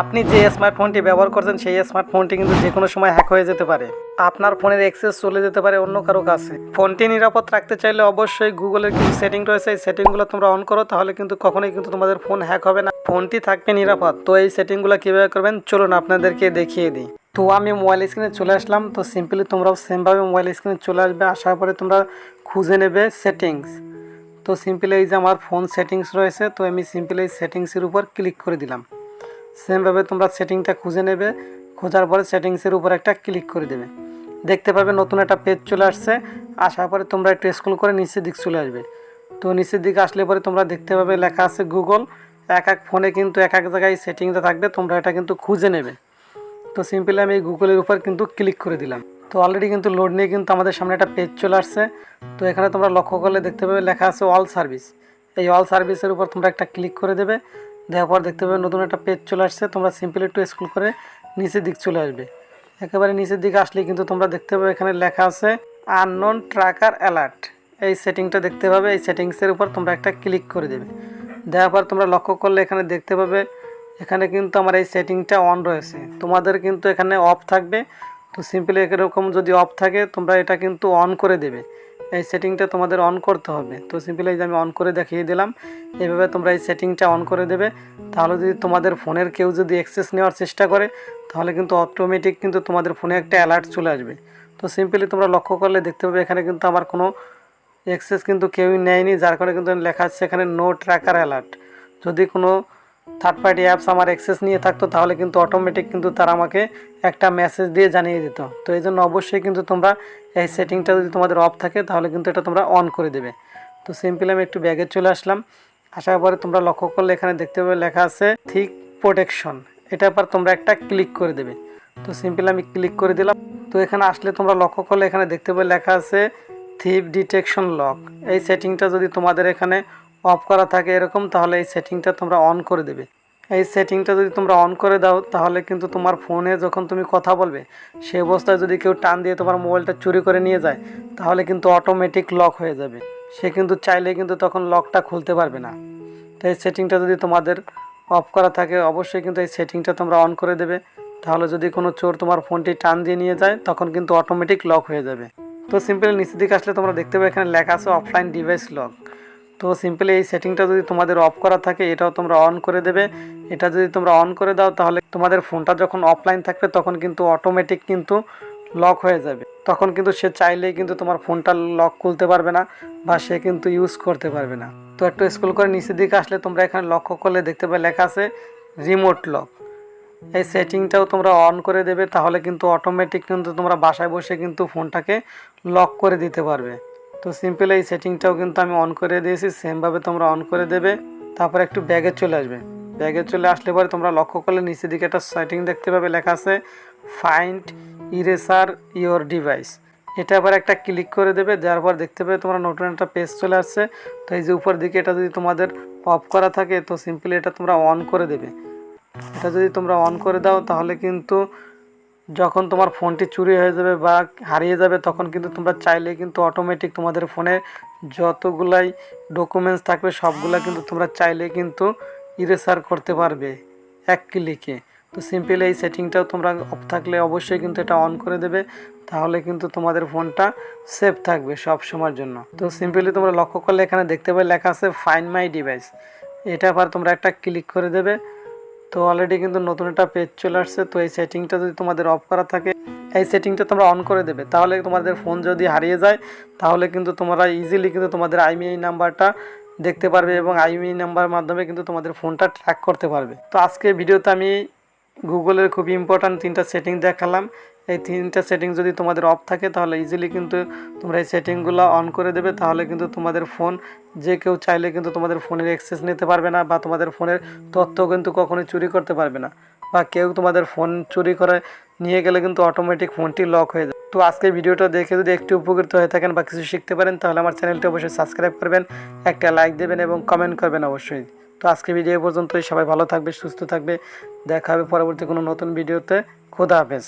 আপনি যে স্মার্টফোনটি ব্যবহার করছেন, সেই স্মার্টফোনটি কিন্তু যে কোনো সময় হ্যাক হয়ে যেতে পারে। আপনার ফোনের অ্যাক্সেস চলে যেতে পারে অন্য কারও কাছে। ফোনটি নিরাপদ রাখতে চাইলে অবশ্যই গুগলের কিছু সেটিং রয়েছে। এই সেটিংগুলো তোমরা অন করো, তাহলে কিন্তু কখনোই কিন্তু তোমাদের ফোন হ্যাক হবে না। ফোনটি থাকবে নিরাপদ। তো এই সেটিংগুলো কীভাবে করবেন? চলুন আপনাদেরকে দেখিয়ে দিই। তো আমি মোবাইল স্ক্রিনে চলে আসলাম। তো সিম্পলি তোমরাও সেমভাবে মোবাইল স্ক্রিনে চলে আসবে। আসার পরে তোমরা খুঁজে নেবে সেটিংস তো সিম্পলি এই যে আমার ফোন সেটিংস রয়েছে, তো আমি সিম্পলি এই সেটিংসের উপর ক্লিক করে দিলাম। সেমভাবে তোমরা সেটিংটা খুঁজে নেবে, খোঁজার পরে সেটিংসের উপর একটা ক্লিক করে দেবে। দেখতে পাবে নতুন একটা পেজ চলে আসছে, আসার পরে তোমরা একটু স্ক্রল করে নিচের দিক চলে আসবে। তো নিচের দিকে আসলে পরে তোমরা দেখতে পাবে লেখা আছে গুগল এক এক ফোনে কিন্তু এক এক জায়গায় সেটিংটা থাকবে, তোমরা এটা কিন্তু খুঁজে নেবে। তো সিম্পলি আমি এই গুগলের উপর কিন্তু ক্লিক করে দিলাম। তো অলরেডি কিন্তু লোড নিয়ে কিন্তু আমাদের সামনে একটা পেজ চলে আসছে। তো এখানে তোমরা লক্ষ্য করলে দেখতে পাবে লেখা আছে অল সার্ভিস এই অল সার্ভিসের উপর তোমরা একটা ক্লিক করে দেবে। দেওয়ার পর দেখতে পাবে নতুন একটা পেজ চলে আসছে। তোমরা সিম্পলি একটু স্ক্রল করে নিচের দিক চলে আসবে। একেবারে নিচের দিকে আসলে কিন্তু তোমরা দেখতে পাবে এখানে লেখা আছে আননোন ট্র্যাকার অ্যালার্ট এই সেটিংটা দেখতে পাবে, এই সেটিংসের উপর তোমরা একটা ক্লিক করে দেবে। দেওয়ার পর তোমরা লক্ষ্য করলে এখানে দেখতে পাবে, এখানে কিন্তু আমার এই সেটিংটা অন রয়েছে। তোমাদের কিন্তু এখানে অফ থাকবে। তো সিম্পলি এরকম যদি অফ থাকে, তোমরা এটা কিন্তু অন করে দেবে। এই সেটিংটা তোমাদের অন করতে হবে। তো সিম্পলি এই যে আমি অন করে দেখিয়ে দিলাম, এভাবে তোমরা এই সেটিংটা অন করে দেবে। তাহলে যদি তোমাদের ফোনের কেউ যদি অ্যাক্সেস নেওয়ার চেষ্টা করে, তাহলে কিন্তু অটোমেটিক কিন্তু তোমাদের ফোনে একটা অ্যালার্ট চলে আসবে। তো সিম্পলি তোমরা লক্ষ্য করলে দেখতে পাবে এখানে কিন্তু আমার কোনো অ্যাক্সেস কিন্তু কেউই নেয়নি, যার কারণে কিন্তু লেখা আছে এখানে নো ট্র্যাকার অ্যালার্ট যদি কোনো থার্ড পার্টি অ্যাপস আমার অ্যাক্সেস নিয়ে থাকতো, তাহলে কিন্তু অটোমেটিক কিন্তু তারা আমাকে একটা মেসেজ দিয়ে জানিয়ে দিত। তো এই জন্য অবশ্যই কিন্তু তোমরা এই সেটিংটা যদি তোমাদের অফ থাকে, তাহলে কিন্তু এটা তোমরা অন করে দেবে। তো সিম্পলি আমি একটু ব্যাগে চলে আসলাম। আসার পরে তোমরা লক্ষ্য করলে এখানে দেখতে পাবে লেখা আছে থিক প্রোটেকশন এটার পর তোমরা একটা ক্লিক করে দেবে। তো সিম্পলি আমি ক্লিক করে দিলাম। তো এখানে আসলে তোমরা লক্ষ্য করলে এখানে দেখতে পাবে লেখা আছে থিপ ডিটেকশন লক এই সেটিংটা যদি তোমাদের এখানে অফ করা থাকে এরকম, তাহলে এই সেটিংটা তোমরা অন করে দেবে। এই সেটিংটা যদি তোমরা অন করে দাও, তাহলে কিন্তু তোমার ফোনে যখন তুমি কথা বলবে সেই অবস্থায় যদি কেউ টান দিয়ে তোমার মোবাইলটা চুরি করে নিয়ে যায়, তাহলে কিন্তু অটোমেটিক লক হয়ে যাবে। সে কিন্তু চাইলে কিন্তু তখন লকটা খুলতে পারবে না। তো এই সেটিংটা যদি তোমাদের অফ করা থাকে, অবশ্যই কিন্তু এই সেটিংটা তোমরা অন করে দেবে। তাহলে যদি কোনো চোর তোমার ফোনটি টান দিয়ে নিয়ে যায়, তখন কিন্তু অটোমেটিক লক হয়ে যাবে। তো সিম্পলি নিচের দিকে আসলে তোমরা দেখতে পাবে, এখানে লেখা আছে অফলাইন ডিভাইস লক তো সিম্পলি এই সেটিংটা যদি তোমাদের অফ করা থাকে, এটাও তোমরা অন করে দেবে। এটা যদি তোমরা অন করে দাও, তাহলে তোমাদের ফোনটা যখন অফলাইন থাকবে, তখন কিন্তু অটোমেটিক কিন্তু লক হয়ে যাবে। তখন কিন্তু সে চাইলেই কিন্তু তোমার ফোনটা লক খুলতে পারবে না, বা সে কিন্তু ইউজ করতে পারবে না। তো একটু স্কুল করে নিচের দিকে আসলে তোমরা এখানে লক্ষ্য করলে দেখতে পাবে লেখা আছে রিমোট লক এই সেটিংটাও তোমরা অন করে দেবে, তাহলে কিন্তু অটোমেটিক কিন্তু তোমরা বাসায় বসে কিন্তু ফোনটাকে লক করে দিতে পারবে। তো সিম্পল এই সেটিংটাও কিন্তু আমি অন করে দিয়েছি সেমভাবে তোমরা অন করে দেবে। তারপর একটু ব্যাগে চলে আসবে। ব্যাগে চলে আসলে পরে তোমরা লক্ষ্য করলে নিচের দিকে একটা সেটিং দেখতে পাবে, লেখা আছে ফাইন্ড ইরেসার ইওর ডিভাইস এটা আবার একটা ক্লিক করে দেবে, দেওয়ার পর দেখতে পাবে তোমরা নতুন একটা পেজ চলে আসছে। তো এই যে উপর দিকে এটা যদি তোমাদের অফ করা থাকে, তো সিম্পলি এটা তোমরা অন করে দেবে। এটা যদি তোমরা অন করে দাও, তাহলে কিন্তু যখন তোমার ফোনটি চুরি হয়ে যাবে বা হারিয়ে যাবে, তখন কিন্তু তোমরা চাইলে কিন্তু অটোমেটিক তোমাদের ফোনে যতগুলাই ডকুমেন্টস থাকবে, সবগুলা কিন্তু তোমরা চাইলে কিন্তু ইরেসার করতে পারবে এক ক্লিকে তো সিম্পল এই সেটিংটাও তোমরা অফ থাকলে অবশ্যই কিন্তু এটা অন করে দেবে, তাহলে কিন্তু তোমাদের ফোনটা সেফ থাকবে সব সময়ের জন্য। তো সিম্পলি তোমরা লক্ষ্য করলে এখানে দেখতে পাবে লেখা আছে ফাইন মাই ডিভাইস এটা আবার তোমরা একটা ক্লিক করে দেবে তো অলরেডি কিন্তু নতুন একটা পেজ চলে আসছে। তো এই সেটিংটা যদি তোমাদের অফ করা থাকে, এই সেটিংটা তোমরা অন করে দেবে। তাহলে তোমাদের ফোন যদি হারিয়ে যায়, তাহলে কিন্তু তোমরা ইজিলি কিন্তু তোমাদের আইমিআই নাম্বারটা দেখতে পারবে এবং আইমিআই নাম্বার মাধ্যমে কিন্তু তোমাদের ফোনটা ট্র্যাক করতে পারবে। তো আজকে ভিডিওতে আমি গুগলের খুব ইম্পর্ট্যান্ট তিনটা সেটিং দেখালাম। এই তিনটা সেটিং যদি তোমাদের অফ থাকে, তাহলে ইজিলি কিন্তু তোমরা এই সেটিংগুলো অন করে দেবে। তাহলে কিন্তু তোমাদের ফোন যে কেউ চাইলে কিন্তু তোমাদের ফোনের অ্যাক্সেস নিতে পারবে না, বা তোমাদের ফোনের তথ্য কিন্তু কখনোই চুরি করতে পারবে না, বা কেউ তোমাদের ফোন চুরি করে নিয়ে গেলে কিন্তু অটোমেটিক ফোনটি লক হয়ে যায় তো আজকে ভিডিওটা দেখে যদি একটু উপকৃত হয়ে থাকেন বা কিছু শিখতে পারেন, তাহলে আমার চ্যানেলটি অবশ্যই সাবস্ক্রাইব করবেন, একটা লাইক দেবেন এবং কমেন্ট করবেন অবশ্যই। তো আজকে ভিডিও পর্যন্তই, সবাই ভালো থাকবে, সুস্থ থাকবে, দেখা হবে পরবর্তী কোনো নতুন ভিডিওতে, খোদা হাফেজ।